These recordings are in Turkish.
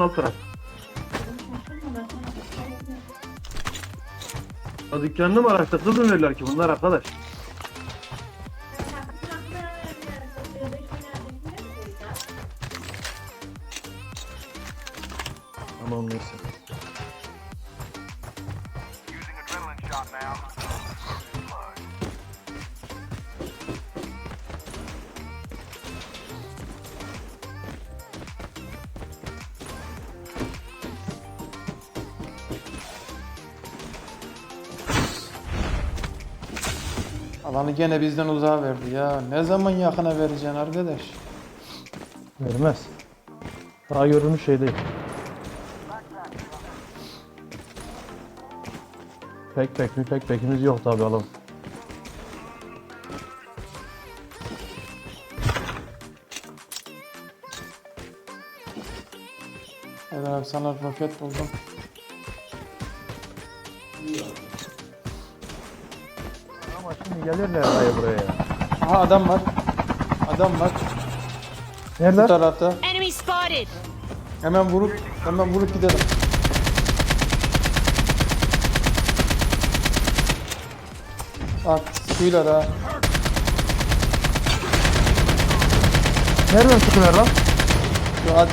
Alt taraf. Ya dükkanını mı araçta kız mı verirler ki bunlar arkadaş? Alanı gene bizden uzağa verdi ya. Ne zaman yakına vereceksin arkadaş? Vermez. Daha görülmüş şey değil. Pek pek mi pek pekimiz yok tabi alalım. Evet abi sana roket buldum. Gelirler araya buraya. Aha adam var. Adam var. Bu Nerede? tarafta. Enemy spotted! Hemen vurup hemen vurup gidelim. Bak suylar ha. Nereden çıkıyorlar lan? Şu ad-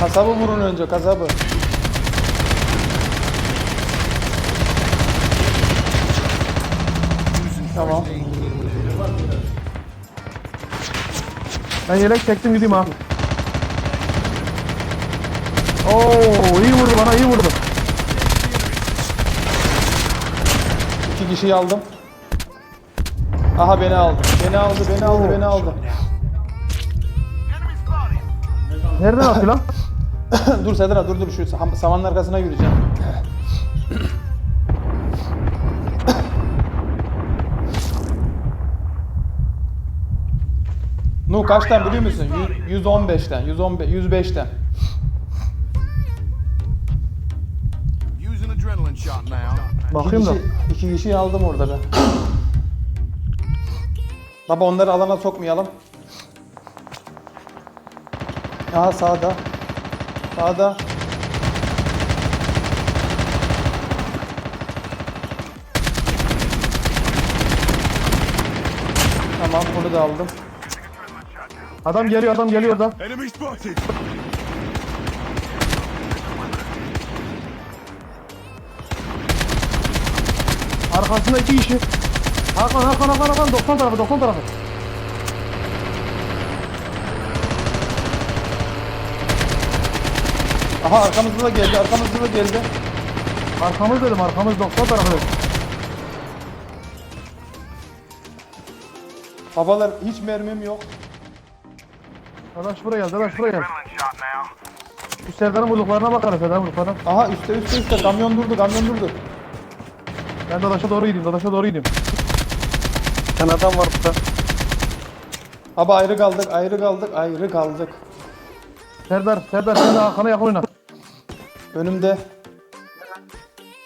kasabı vurun önce kasabı. Tamam. Ben yelek çektim gideyim ha. Oo iyi vurdu bana iyi vurdu. İki kişiyi aldım. Aha beni aldı. Beni aldı, beni aldı, beni aldı. Nereden atıyor lan? dur Sedra dur dur şu sam- samanın arkasına yürüyeceğim. Nu kaçtan biliyor musun? Yüz- 115'ten, 115, 105'ten. Using adrenaline shot now. İki, Bakayım da. kişi, iki kişiyi aldım orada ben. Baba onları alana sokmayalım. Aha sağda. Sağda. Tamam bunu da aldım. Adam geliyor adam geliyor da. Enemy spotted. Arkasında iki kişi. Hakan Hakan Hakan Hakan 90 tarafı 90 tarafı. Aha arkamızda da geldi arkamızda da geldi. Arkamız dedim arkamız 90 tarafı dedim. Babalar hiç mermim yok. Dadaş buraya gel Dadaş buraya gel. Şu Serdar'ın vurduklarına bakalım Serdar'ın vurduklarına. Aha üstte üstte üstte kamyon durdu kamyon durdu. Ben Dadaş'a doğru gideyim Dadaş'a doğru gideyim. Sen adam var burada. Abi ayrı kaldık ayrı kaldık ayrı kaldık. Serdar Serdar sen de Hakan'a yakın oyna. Önümde.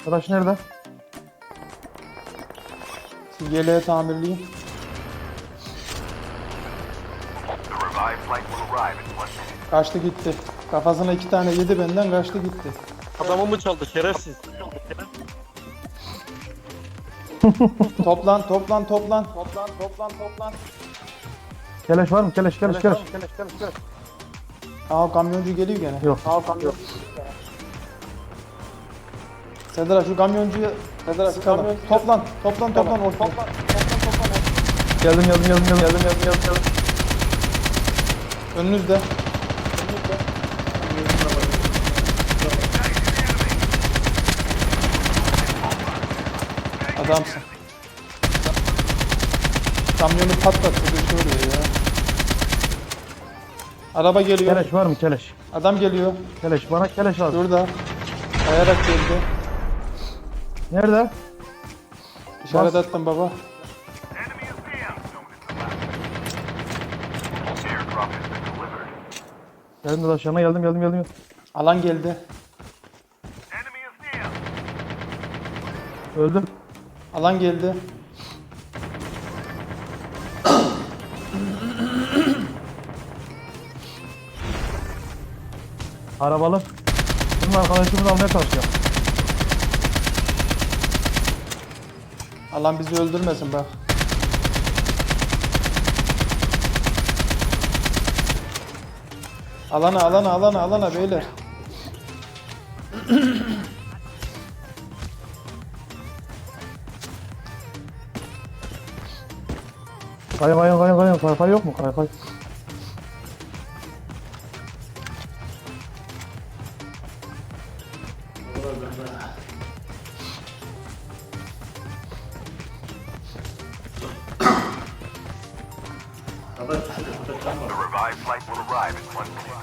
Dadaş nerede? Yeleğe tamirliyim. Kaçtı gitti. Kafasına iki tane yedi benden kaçtı gitti. Adamı mı çaldı şerefsiz? Toplan toplan toplan. Toplan toplan toplan. Keleş var mı? Keleş keleş keleş. Aa kamyoncu geliyor gene. Yok. Aa kamyon. Sedra şu kamyoncuyu Sedra şu kamyon toplan toplan toplan toplan toplan geldim geldim geldim geldim geldim geldim. geldim. Önünüzde. Adamsın. Kamyonu patlat bir şey oluyor ya. Araba geliyor. Keleş var mı keleş? Adam geliyor. Keleş bana keleş lazım. Şurada. Kayarak geldi. Nerede? İşaret Bas. attım baba. Geldim dolaş yanına geldim geldim geldim. Alan geldi. Öldüm. Alan geldi. Arabalı. Bunun arkadaşımızı almaya çalışacağım. Alan bizi öldürmesin bak. Alana alana alana alana beyler. Kay kay kay kay kay kay yok mu kay kay? The revived flight will arrive in one minute.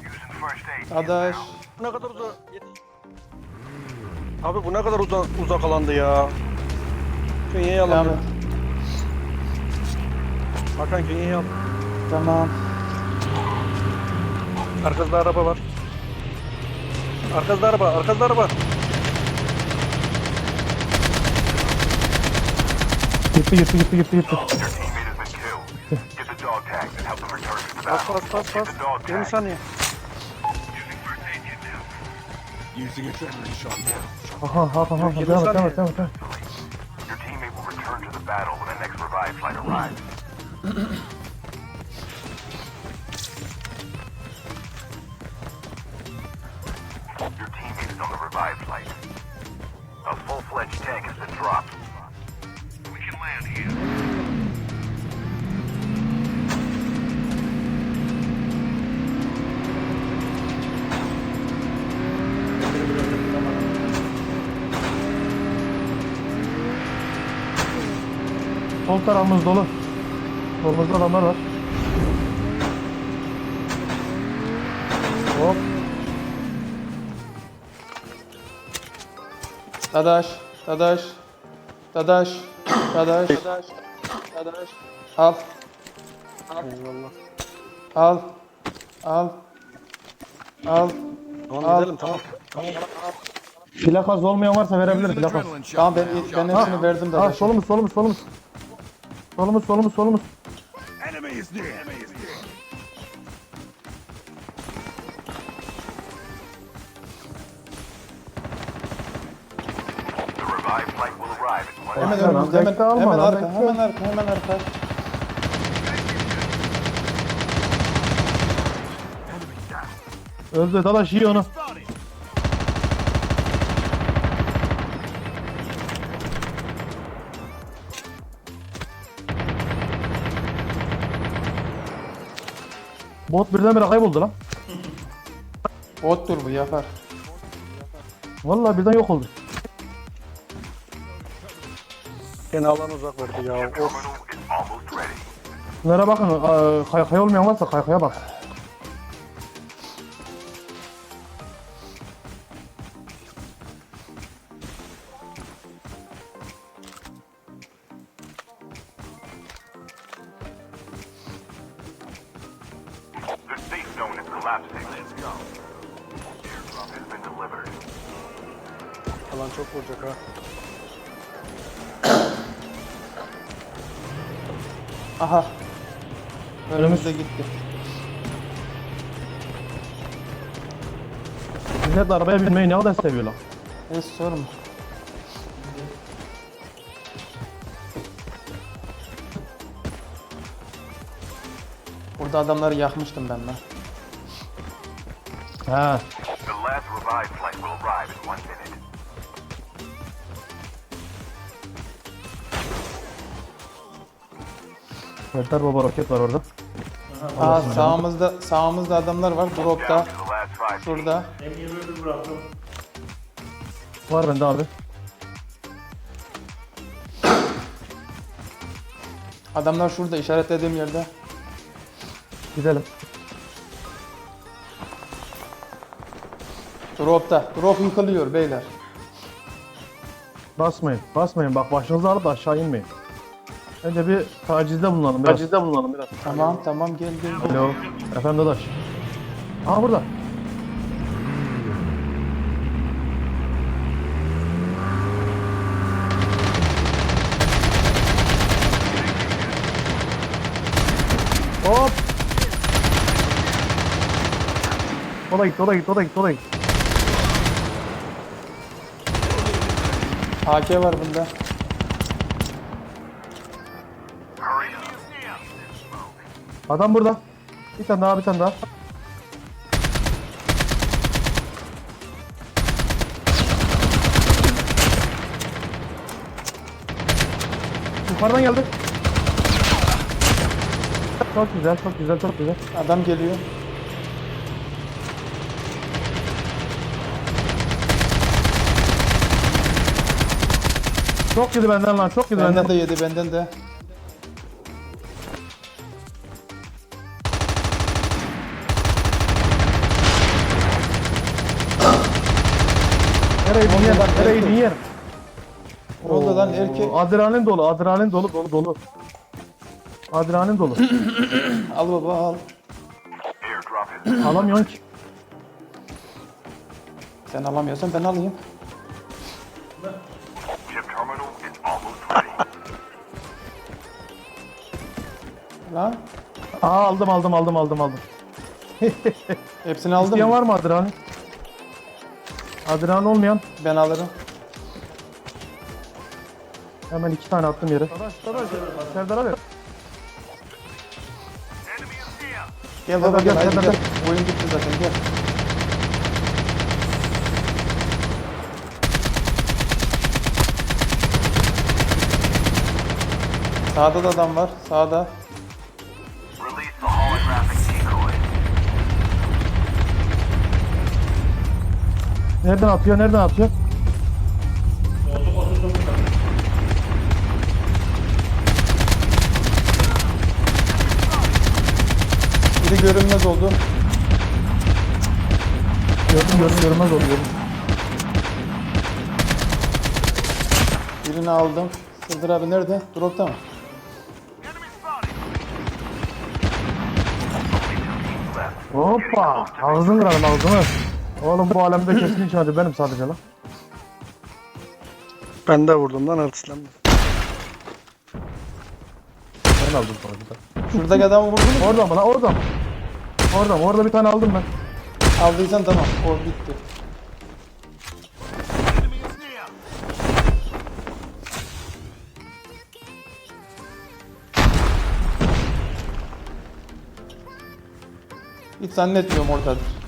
Using first aid. Adaş. Bu ne kadar uzak. Abi bu ne kadar uzak uzak alandı ya. Künyeyi alalım. et. Hakan künyeyi al. Tamam. Arkasında araba var. Arkasında araba, arkasında araba. Gitti gitti gitti gitti gitti. Bas bas bas bas. 20 saniye. Aha Hakan Hakan devam et devam et devam et. Your teammate will return to the battle when the next revive flight arrives. Sol tarafımız dolu. Solumuzda adamlar var. Hop. Dadaş. Dadaş. Dadaş. Dadaş. Dadaş. Dadaş. Al. Eyvallah. Al. Al. Al. Tamam Al. gidelim tamam. Tamam. Plakaz olmayan varsa verebilir plakaz. Tamam ben, ben hepsini verdim Ha Dadaş'a. solumuz solumuz solumuz. Solumuz solumuz solumuz. Enemy is near. Enemy is near. The revived flight will arrive in one Hemen lan, önümüzde hemen, bekle, alma hemen lan, arka, bekle. hemen arka, hemen arka. Öldü dadaş yiyor onu. Bot birdenbire kayboldu lan. Bottur bu yapar. Vallahi birden yok oldu. Gene alan uzak verdi ya. Of. Bunlara bakın, aa, kaykay olmayan varsa kaykaya bak. Aha. Önümüzde gitti. Millet arabaya binmeyi ne kadar seviyorlar. Hiç sorma. Burada adamları yakmıştım ben lan. He. The last revived flight will arrive in one minute. Serdar Baba roket var orada. Aa sağımızda sağımızda adamlar var. Dropta. Down to the last five. Şurada. Var bende abi. Adamlar şurada işaretlediğim yerde. Gidelim. Dropta. Drop yıkılıyor beyler. Basmayın. Basmayın. Bak başınızı alıp aşağı inmeyin. Önce bir tacizde bulunalım biraz. Tacizde bulunalım biraz. Tamam tamam gel gel. gel. Alo. Efendim dadaş. Aa burada. Hop. O da gitti, o da gitti, o da gitti, o da gitti. AK var bunda. Adam burada. Bir tane daha, bir tane daha. Yukarıdan geldi. Çok güzel, çok güzel, çok güzel. Adam geliyor. Çok yedi benden lan, çok yedi Benden benden. de yedi benden de. Lan, nereye erkek. bin yer. Ne oldu lan erkek? Adrenalin dolu, adrenalin dolu, dolu, dolu. Adrenalin dolu. Al baba al. Alamıyorsun ki. Sen alamıyorsan ben alayım. Lan. Aa aldım, aldım, aldım, aldım, aldım. Hepsini aldım. İsteyen var mı adrenalin? Adrenalin olmayan. Ben alırım. Hemen iki tane attım yere. Dadaş, dadaş. Serdar abi. Gel baba Gel, gel, gel, gel. Oyun bitti zaten gel. Sağda da adam var. Sağda. Nereden atıyor, nereden atıyor? Biri görünmez oldu. Gördüm, gördüm, görmez oldu. Gördüm. Birini aldım. Sırdır abi nerede? Dropta mı? Hoppa! Ağzını kırarım ağzını. Oğlum bu alemde kesin içeride benim sadece lan. Ben de vurdum lan artistlenme. Ben aldım sadece. Şuradaki adamı vurdun mu? Orada mı lan? Orada mı? Orada mı? Orada bir tane aldım ben. Aldıysan tamam. O bitti. Hiç zannetmiyorum oradadır.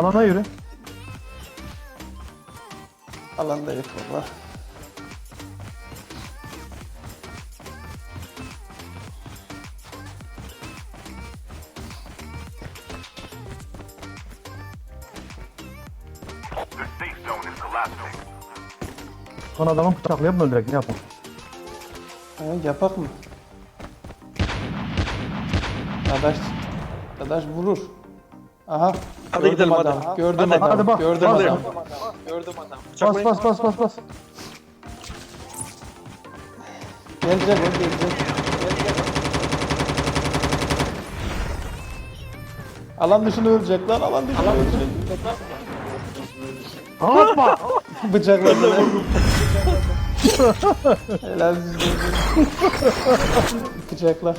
Alana yürü. Alanda yok collapsing. Son adamı bıçaklayıp mı öldürek? Ne yapalım? He, yapak mı? Dadaş, Dadaş vurur. Aha. Hadi gördüm gidelim, hadi. adam. Gördüm Hadi. adam. Hadi bak, Gördüm hadi. adam. Bas bas bas bas bas. Gelecek gelecek. Alan dışında ölecek lan alan dışında ölecek. Hoppa! Bıçakladı. Helal size. Bıçakla.